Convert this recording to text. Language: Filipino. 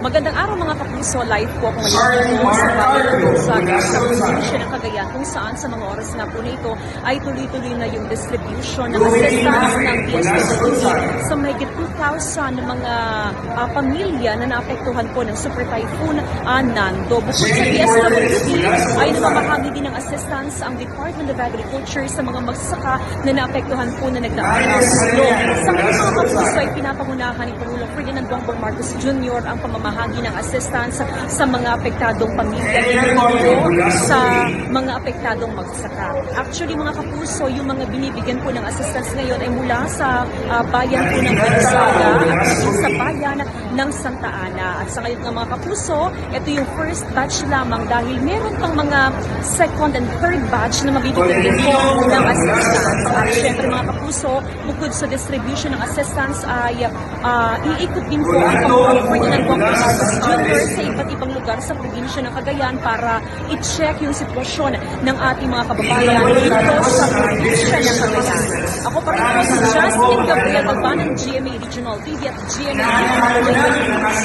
Magandang araw mga kapuso, live po ako ngayon sa bayan sa probinsya ng Cagayan kung saan sa mga oras na po nito ay tuloy-tuloy na yung distribution ng assistance ng DSWD sa mahigit 2,000 na mga ah, pamilya na naapektuhan po ng Super Typhoon uh, Nando. Bukod sa DSWD ay namamahagi din ng assistance ang Department of Agriculture sa mga magsasaka na naapektuhan po na nagdaan ng. Sa ngayon mga kapuso ay pinapangunahan ni Pangulong Ferdinand Marcos Jr. ang pamamahagi ng assistance sa mga apektadong pamilya dito sa mga apektadong magsasaka. Actually mga kapuso, yung mga binibigyan po ng assistance ngayon ay mula sa ah, bayan po ng Gonzaga at sa bayan ng Santa Ana. At sa ngayon nga mga kapuso, ito yung first batch lamang dahil meron pang mga second and third batch na mabibigyan din po ng assistance. At syempre mga kapuso, bukod sa distribution ng assistance ay ah, iikot din po ang Pangulong Ferdinand Bongbong Jr. sa iba't ibang lugar sa probinsya ng Cagayan para i-check yung sitwasyon ng ating mga kababayan dito sa probinsya ng Cagayan. Ako pa rin po si Justin Gabriel Alban ng GMA Regional TV at GMA Regional.